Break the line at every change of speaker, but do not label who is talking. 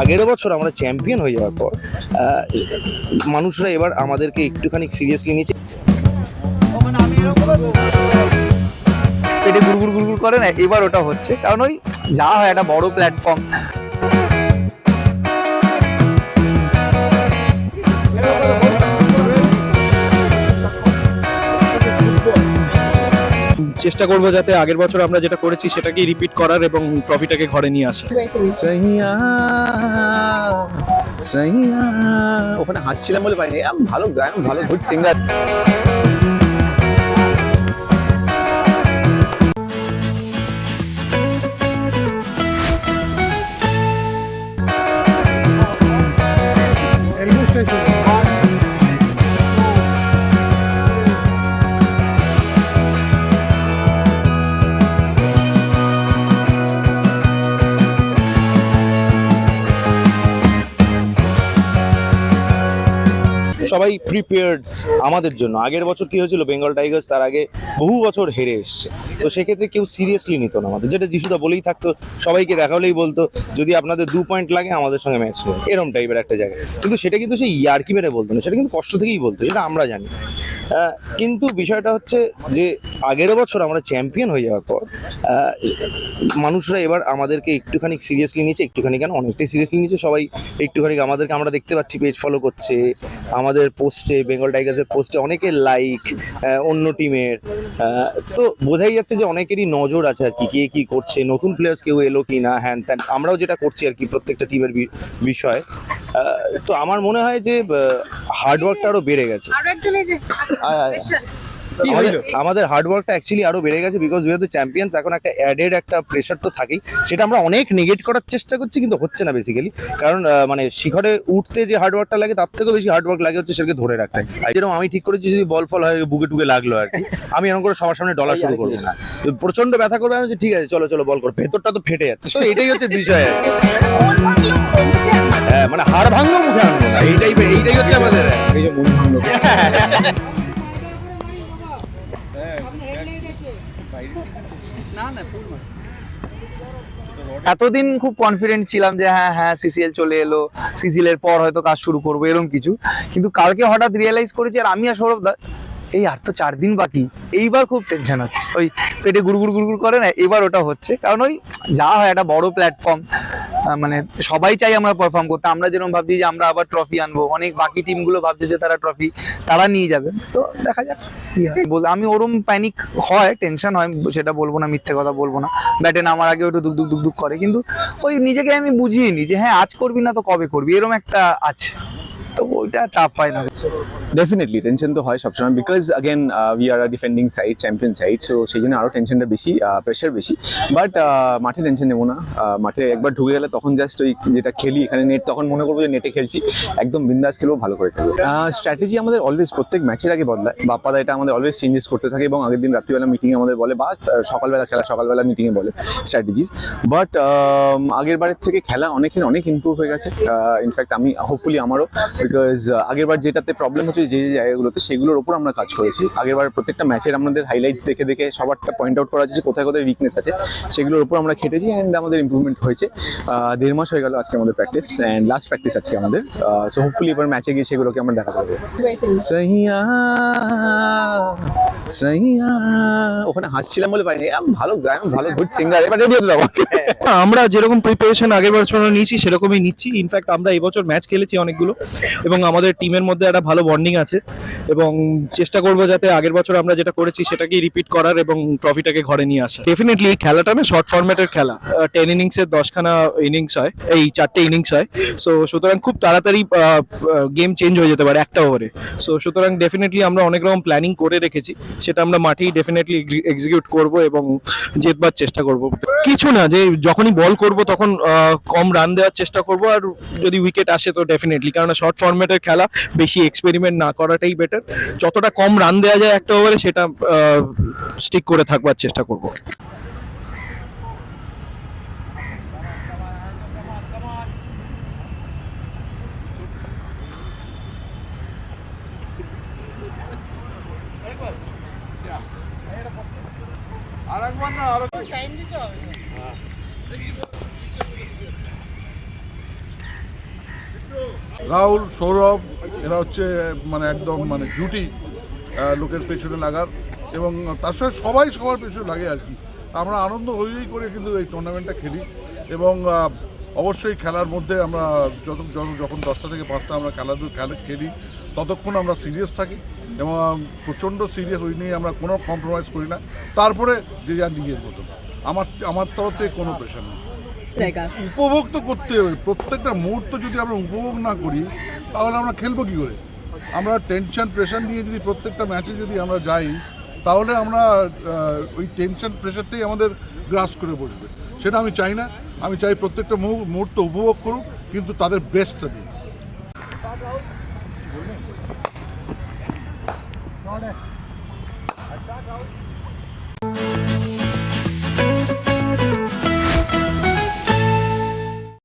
আগের বছর আমরা চ্যাম্পিয়ন হয়ে যাওয়ার পর মানুষরা এবার আমাদেরকে একটুখানি সিরিয়াসলি নিয়েছে।
পেটে গুড়গুড় গুড়গুড় করে না এবার ওটা হচ্ছে। কারণ ওই যা হয় একটা বড় প্ল্যাটফর্ম
চেষ্টা করব যাতে আগের বছর আমরা যেটা করেছি সেটাকেই রিপিট করার এবং ট্রফিটাকে ঘরে নিয়ে আসা
ওখানে হাসছিলাম বলে পাইনি ভালো গায়ক ভালো গুড সিঙ্গার
সবাই প্রিপেয়ার্ড আমাদের জন্য। আগের বছর কি হয়েছিল বেঙ্গল টাইগার্স তার আগে বহু বছর হেরে এসছে। তো সেক্ষেত্রে কেউ সিরিয়াসলি নিত না। আমাদের যেটা যিশুদা বলেই থাকতো, সবাইকে দেখালেই বলতো, যদি আপনাদের দু পয়েন্ট লাগে, আমাদের সঙ্গে ম্যাচ নেই এরম টাইপের একটা জায়গা কিন্তু সেটা কিন্তু সেই ইয়ার্কি মেরে বলতো না, সেটা কিন্তু কষ্ট থেকেই বলতো, সেটা আমরা জানি। কিন্তু বিষয়টা হচ্ছে যে, আগের বছর আমরা চ্যাম্পিয়ন হয়ে যাওয়ার পর মানুষরা এবার আমাদেরকে একটুখানি সিরিয়াসলি নিয়েছে, একটুখানি কেন? অনেকটাই সিরিয়াসলি নিয়েছে সবাই। একটুখানি আমাদেরকে আমরা দেখতে পাচ্ছি পেজ ফলো করছে। আমাদের পোস্টে বেঙ্গল টাইগার্সের পোস্টে অনেকের লাইক অন্য টিমের তো বোঝাই যাচ্ছে যে অনেকেরই নজর আছে আর কি কে কি করছে নতুন প্লেয়ার্স কেউ এলো কি না হ্যান ত্যান আমরাও যেটা করছি আর কি প্রত্যেকটা টিমের বিষয়। তো আমার মনে হয় যে হার্ডওয়ার্কটা আরও বেড়ে গেছে। আমাদের হার্ডওয়ার্কটা অ্যাকচুয়ালি আরও বেড়ে গেছে because we are the champions এখন একটা অ্যাডেড একটা প্রেশার তো থাকেই। সেটা আমরা অনেক নেগেট করার চেষ্টা করছি কিন্তু হচ্ছে না বেসিক্যালি কারণ মানে শিখরে উঠতে যে হার্ডওয়ার্কটা লাগে তার থেকেও বেশি হার্ডওয়ার্ক লাগে হচ্ছে সেটাকে ধরে রাখতে। যেরকম আমি ঠিক করেছি যদি বল ফল হয় বুকে টুকে লাগল আর কি। আমি এরকম করে সবার সামনে ডলার শুরু করব। না প্রচণ্ড ব্যথা করবে আমি ঠিক আছে চলো চলো বল কর। ভেতরটা তো ফেটে যাচ্ছে। তো এটাই হচ্ছে বিষয়। হ্যাঁ, মানে হাড় ভাঙলো মুখে আনব না। এইটাই এইটাই হচ্ছে আমাদের।
এতদিন খুব কনফিডেন্ট ছিলাম যে হ্যাঁ হ্যাঁ সিসিএল চলে এলো সিসিএল এর পর হয়তো কাজ শুরু করব এরকম কিছু। কিন্তু কালকে হঠাৎ রিয়েলাইজ করেছি, আর আমি আর সৌরভ এই আর তো চার দিন বাকি। এইবার খুব টেনশন হচ্ছে। ওই পেটে গুড়গুড় গুড়গুড় করে না, এবার ওটা হচ্ছে। কারণ ওই যা হয়, একটা বড় প্ল্যাটফর্ম মানে সবাই চাই আমরা পারফর্ম করতে। আমরা যেরকম ভাবছি যে আমরা আবার ট্রফি আনব। অনেক বাকি টিমগুলো ভাবছে যে তারা ট্রফি তারা নিয়ে যাবে। তো দেখা যাক বল- আমি ওরম প্যানিক হয় টেনশন হয়, সেটা বলব না, মিথ্যে কথা বলব না। ব্যাটে নামার আগে দুক দুক দুক দুক করে। কিন্তু ওই নিজেকে আমি বুঝিয়ে নি যে হ্যাঁ আজ করবি না তো কবে করবি? এরকম একটা আছে। তো ওইটা চাপ হয় না।
ডেফিনেটলি টেনশন তো হয় সবসময় because again we are defending side champion side so সেই জন্য আরও টেনশনটা বেশি প্রেশার বেশি। বাট মাঠে টেনশন নেব না। মাঠে একবার ঢুকে গেলে তখন জাস্ট ওই যেটা খেলি এখানে নেট তখন মনে করব যে নেটে খেলছি। একদম বিন্দাস খেলব ভালো করে খেলব। স্ট্র্যাটেজি আমাদের অলওয়েজ প্রত্যেক ম্যাচের আগে বদলায়। বাপ্পাদা এটা আমাদের অলওয়েজ চেঞ্জেস করতে থাকে এবং আগের দিন রাত্রিবেলা মিটিংয়ে আমাদের বলে বা সকালবেলা খেলা সকালবেলা মিটিংয়ে বলে স্ট্র্যাটেজিস বাট আগের বারের থেকে খেলা অনেকের অনেক ইম্প্রুভ হয়ে গেছে। ইনফ্যাক্ট আমি হোপফুলি আমারও বিকজ আগের বার যেটাতে প্রবলেম হচ্ছে যে যে জায়গাগুলোতে সেগুলোর ওপর আমরা কাজ করেছি। আগেরবার প্রত্যেকটা ম্যাচের আমাদের হাইলাইটস দেখে দেখে সবারটা পয়েন্ট আউট করা আছে যে কোথায় কোথায় উইকনেস আছে। সেগুলোর ওপর আমরা খেটেছি অ্যান্ড আমাদের ইম্প্রুভমেন্ট হয়েছে। দেড় মাস হয়ে গেল আজকে আমাদের প্র্যাকটিস অ্যান্ড লাস্ট প্র্যাকটিস আজকে আমাদের। সো হোপফুলি এবার ম্যাচে গিয়ে সেগুলোকে আমরা দেখা পাবো ওখানে হাসছিলাম বলে পাইনি। ভালো গায়ক ভালো গুড সিঙ্গার এবার রেডি হতে দাও।
আমরা যেরকম প্রিপারেশন আগের বছর নিয়েছি, সেরকমই নিচ্ছি। ইনফ্যাক্ট আমরা এবছর ম্যাচ খেলেছি অনেকগুলো। এবং আমাদের টিমের মধ্যে একটা ভালো বন্ডিং আছে। এবং চেষ্টা করব যাতে আগের বছর আমরা যেটা করেছি, সেটাকেই রিপিট করার এবং ট্রফিটাকে ঘরে নিয়ে আসা ডেফিনেটলি খেলাটা না শর্ট ফরম্যাটের খেলা। টেন ইনিংসের দশখানা ইনিংস হয়। এই চারটে ইনিংস হয়। সো সুতরাং খুব তাড়াতাড়ি গেম চেঞ্জ হয়ে যেতে পারে একটা ওভারে সো সুতরাং ডেফিনেটলি আমরা অনেক রকম প্ল্যানিং করে রেখেছি। সেটা আমরা মাঠেই ডেফিনেটলি এক্সিকিউট করব এবং জেতবার চেষ্টা করব। কিছু না, যে যখনই বল করব তখন কম রান দেওয়ার চেষ্টা করব আর যদি উইকেট আসে তো ডেফিনেটলি কারণ শর্ট ফরম্যাটের খেলা বেশি এক্সপেরিমেন্ট না করাটাই বেটার যতটা কম রান দেওয়া যায় একটা ওভারে সেটা স্টিক করে থাকবার চেষ্টা করব।
রাহুল, সৌরভ, এরা হচ্ছে মানে একদম মানে জুটি লোকের পেছনে লাগার। এবং তার সঙ্গে সবাই সবার পেছনে লাগে আর কি। আমরা আনন্দ হয়েই করে কিন্তু এই টুর্নামেন্টটা খেলি। এবং অবশ্যই খেলার মধ্যে আমরা যত যখন দশটা থেকে পাঁচটা আমরা খেলাধুলো খেলা খেলি ততক্ষণ আমরা সিরিয়াস থাকি। এবং প্রচণ্ড সিরিয়াস ওই নিয়ে আমরা কোনো কম্প্রোমাইজ করি না। তারপরে যে যার নিজের মতো। আমার আমার তরফ থেকে কোনো প্রেশার নেই। উপভোগ তো করতে হবে। প্রত্যেকটা মুহূর্ত যদি আমরা উপভোগ না করি তাহলে আমরা খেলব কী করে? আমরা টেনশন প্রেশার নিয়ে যদি প্রত্যেকটা ম্যাচে যদি আমরা যাই তাহলে আমরা ওই টেনশন প্রেশারটাই আমাদের গ্রাস করে বসবে। সেটা আমি চাই না। আমি চাই প্রত্যেকটা মুহূ- মুহূর্ত উপভোগ করুক কিন্তু তাদের বেস্টটা দিন
Go there. Attack out.